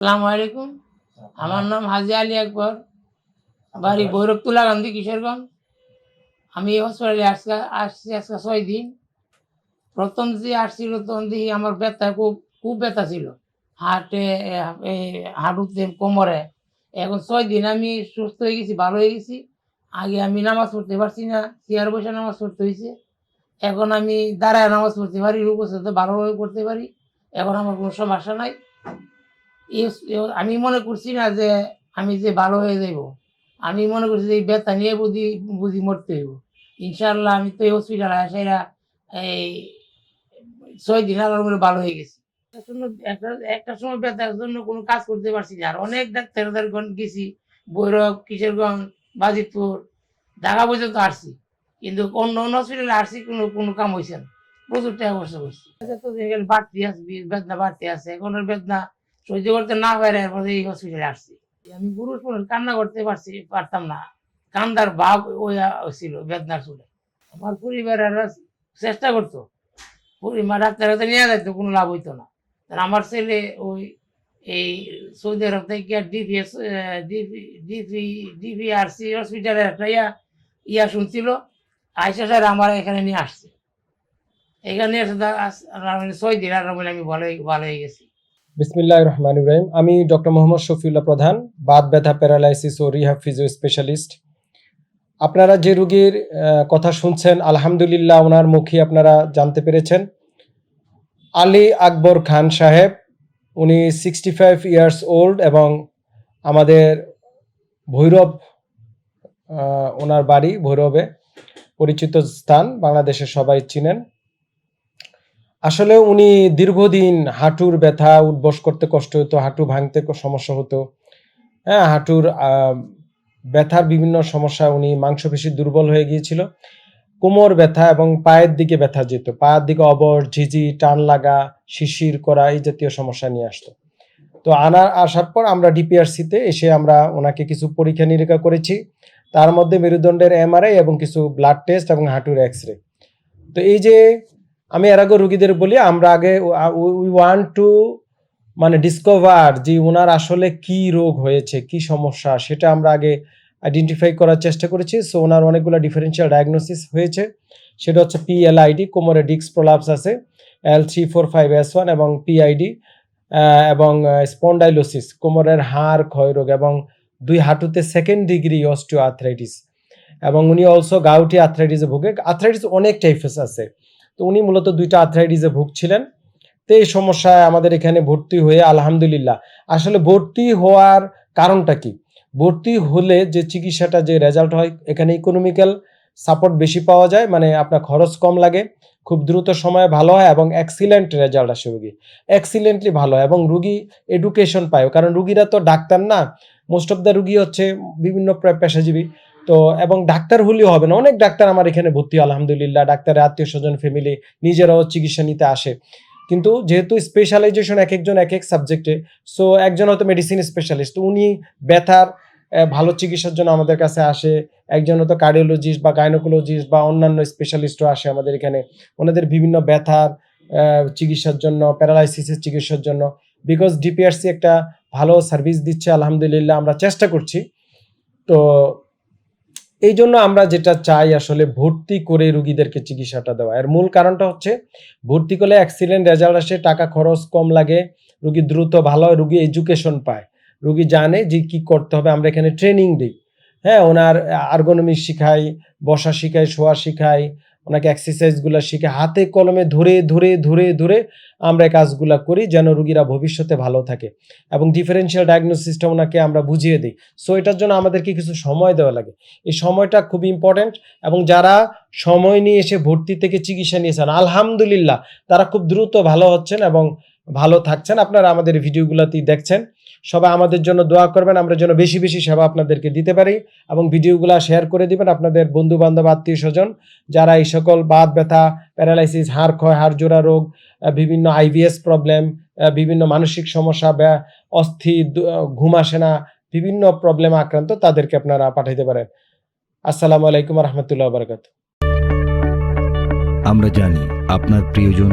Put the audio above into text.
সালাম আলাইকুম। আমার নাম হাজি আলী আকবর। বাড়ি ভৈরবতুলা গান্ধী কিশোরগঞ্জ। আমি এই হসপিটালে আজকে আসছি আজকে ছয় দিন। প্রথম যে আসছিল তখন দেখি আমার ব্যথা খুব খুব ব্যথা ছিল। হাটে এই হাঁটুতে কোমরে। এখন ছয় দিন আমি সুস্থ হয়ে গেছি ভালো হয়ে গেছি। আগে আমি নামাজ পড়তে পারছি না চেয়ার বসে নামাজ পড়তে হয়েছে। এখন আমি দাঁড়ায় নামাজ পড়তে পারি রূপসাতে ভালোভাবে পড়তে পারি। এখন আমার কোনো সমস্যা নাই। আমি মনে করছি না যে আমি যে ভালো হয়ে যাব আমি মনে করছি যে এই ব্যথা নিয়ে বুঝি বুঝি মরতে হইব। ইনশাল্লাহ আমি তো এই হসপিটালে আসাইরা এই ছয় দিন আগে করে ভালো হয়ে গেছি। একটা একটা সময় ব্যথার জন্য কোনো কাজ করতে পারছি না। আর অনেক ডাক্তার গেছি, ভৈরব, কিশোরগঞ্জ, বাজিতপুর, ঢাকা পর্যন্ত আসছি। কিন্তু অন্য অন্য হসপিটালে আসছি, কোনো কোনো কাম হয়েছে না। প্রচুর টাকা খরচ করছি। বাড়তি আছে বেদনা বাড়তি আছে। এখন বেদনা সহ্য করতে না পারে, এরপরে এই হসপিটালে আসছি। আমি পুরুষ মানুষ কান্না করতে পারছি, পারতাম না। কান্দার ভাব ওই ছিল বেদনার সুরে আমার পরিবারের চেষ্টা করতো। ডাক্তার হাতে নিয়ে যাইতো, কোনো লাভ হইতো না। আমার ছেলে ওই, এই সৌদি আরব থেকে ডিপিএস ডিপি ডিপি ডিপিআরসি হসপিটালের একটা ইয়া ইয়া শুনছিল। আইসা স্যার আমার এখানে নিয়ে আসছে। এখানে এসে ছয় দিন আর আমি ভালো ভালো হয়ে গেছি। বিসমিল্লাহ রহমান ইব্রাহিম আমি ডক্টর মোহাম্মদ শফিউল্লাহ প্রধান, বাত ব্যথা, প্যারালাইসিস ও রিহাব ফিজিও স্পেশালিস্ট আপনারা যে রুগীর কথা শুনছেন, আলহামদুলিল্লাহ ওনার মুখে আপনারা জানতে পেরেছেন। আলী আকবর খান সাহেব, উনি সিক্সটি ফাইভ ইয়ার্স ওল্ড এবং আমাদের ভৈরব ওনার বাড়ি ভৈরবে পরিচিত স্থান, বাংলাদেশের সবাই চিনেন। আসলে উনি দীর্ঘদিন হাঁটুর ব্যথা, উঠবস করতে কষ্ট হতো, হাঁটু ভাঙতে সমস্যা হতো। হ্যাঁ হাঁটুর ব্যথার বিভিন্ন সমস্যা উনি মাংসপেশি দুর্বল হয়ে গিয়েছিল। কোমর ব্যথা এবং পায়ের দিকে ব্যথা যেত। পায়ের দিকে অবর ঝিঝি, টান লাগা শিশির করা এই জাতীয় সমস্যা নিয়ে আসতো। তো আনার আসার পর আমরা ডিপিআরসিতে এসে আমরা ওনাকে কিছু পরীক্ষা নিরীক্ষা করেছি। তার মধ্যে মেরুদণ্ডের এমআরআই এবং কিছু ব্লাড টেস্ট এবং হাঁটুর এক্স রে তো এই যে আমি এর আগে রুগীদের বলি, আমরা আগে উই ওয়ান্ট টু মানে ডিসকভার যে ওনার আসলে কি রোগ হয়েছে, কি সমস্যা, সেটা আমরা আগে আইডেন্টিফাই করার চেষ্টা করেছি। সো ওনার অনেকগুলো ডিফারেন্সিয়াল ডায়াগনোসিস হয়েছে। সেটা হচ্ছে পিএলআইডি কোমরে ডিক্স প্রলাপস আছে L three four five S one এবং পিআইডি এবং স্পন্ডাইলোসিস কোমরের হাড় ক্ষয় রোগ এবং দুই হাঁটুতে সেকেন্ড ডিগ্রি অস্টিও আর্থ্রাইটিস এবং উনি অলসো গাউটি আর্থ্রাইটিসে ভুগে। আর্থ্রাইটিস অনেক টাইপেস আছে। তো উনি মূলত দুইটা আর্থ্রাইটিসে ভুগছিলেন। তো এই সমস্যায় আমাদের এখানে ভর্তি হয়ে আলহামদুলিল্লাহ। আসলে ভর্তি হওয়ার কারণটা কি? ভর্তি হলে যে চিকিৎসাটা যে রেজাল্ট হয়, এখানে ইকোনমিক্যাল সাপোর্ট বেশি পাওয়া যায় মানে আপনার খরচ কম লাগে, খুব দ্রুত সময়ে ভালো হয় এবং এক্সিলেন্ট রেজাল্ট আসে রুগী। এক্সিলেন্টলি ভালো হয় এবং রুগী এডুকেশন পায়, কারণ রুগীরা তো ডাক্তার না মোস্ট অফ দ্য রুগী হচ্ছে বিভিন্ন পেশাজীবী। তো, এবং ডাক্তার হলেও হবে না। অনেক ডাক্তার আমার এখানে ভর্তি, আলহামদুলিল্লাহ। ডাক্তারের আত্মীয় স্বজন ফ্যামিলি নিজেরাও চিকিৎসা নিতে আসে। কিন্তু যেহেতু স্পেশালাইজেশন এক একজন এক এক সাবজেক্টে সো একজন হয়তো মেডিসিন স্পেশালিস্ট উনি ব্যথার ভালো চিকিৎসার জন্য আমাদের কাছে আসে। একজন হয়তো কার্ডিওলজিস্ট বা গাইনোকোলজিস্ট বা অন্যান্য স্পেশালিস্টও আসে আমাদের এখানে। ওনাদের বিভিন্ন ব্যথার চিকিৎসার জন্য প্যারালাইসিসের চিকিৎসার জন্য। বিকজ ডিপিআরসি একটা ভালো সার্ভিস দিচ্ছে, আলহামদুলিল্লাহ আমরা চেষ্টা করছি। তো এই জন্য আমরা যেটা চাই আসলে ভর্তি করে রুগীদেরকে চিকিৎসাটা দেওয়া। এর মূল কারণটা হচ্ছে ভর্তি করলে অ্যাক্সিডেন্ট রেজাল্ট আসে, টাকা খরচ কম লাগে, রুগী দ্রুত ভালো হয়, রুগী এডুকেশন পায়। রুগী জানে যে কি করতে হবে, আমরা এখানে ট্রেনিং দিই। হ্যাঁ ওনার আর্গোনমিক শিখাই, বসা শিখাই, শোয়া শিখাই ওনাকে এক্সারসাইজগুলো শিখে হাতে কলমে ধরে ধরে ধরে ধরে আমরা এই কাজগুলো করি যেন রুগীরা ভবিষ্যতে ভালো থাকে এবং ডিফারেন্সিয়াল ডায়াগনোসিসটা ওনাকে আমরা বুঝিয়ে দিই। সো এটার জন্য আমাদেরকে কিছু সময় দেওয়া লাগে। এই সময়টা খুব ইম্পর্ট্যান্ট এবং যারা সময় নিয়ে এসে ভর্তি থেকে চিকিৎসা নিয়েছেন, আলহামদুলিল্লাহ, তারা খুব দ্রুত ভালো হচ্ছেন এবং ভালো থাকছেন। আপনারা আমাদের ভিডিওগুলোতেই দেখছেন। সবাই আমাদের জন্য দোয়া করবেন। আমরা যেন বেশি বেশি সেবা আপনাদেরকে দিতে পারি এবং ভিডিওগুলো শেয়ার করে দিবেন আপনাদের বন্ধু বান্ধব আত্মীয় স্বজন যারা এই সকল বাত ব্যথা প্যারালাইসিস হাড় ক্ষয় হাড় জোড়া রোগ বিভিন্ন আইভিএস প্রবলেম বিভিন্ন মানসিক সমস্যা আহ, ঘুম আসে না বিভিন্ন প্রবলেম আক্রান্ত তাদেরকে আপনারা পাঠাইতে পারেন। আসসালামু আলাইকুম রহমতুল্লাহ বারকাত আমরা জানি আপনার প্রিয়জন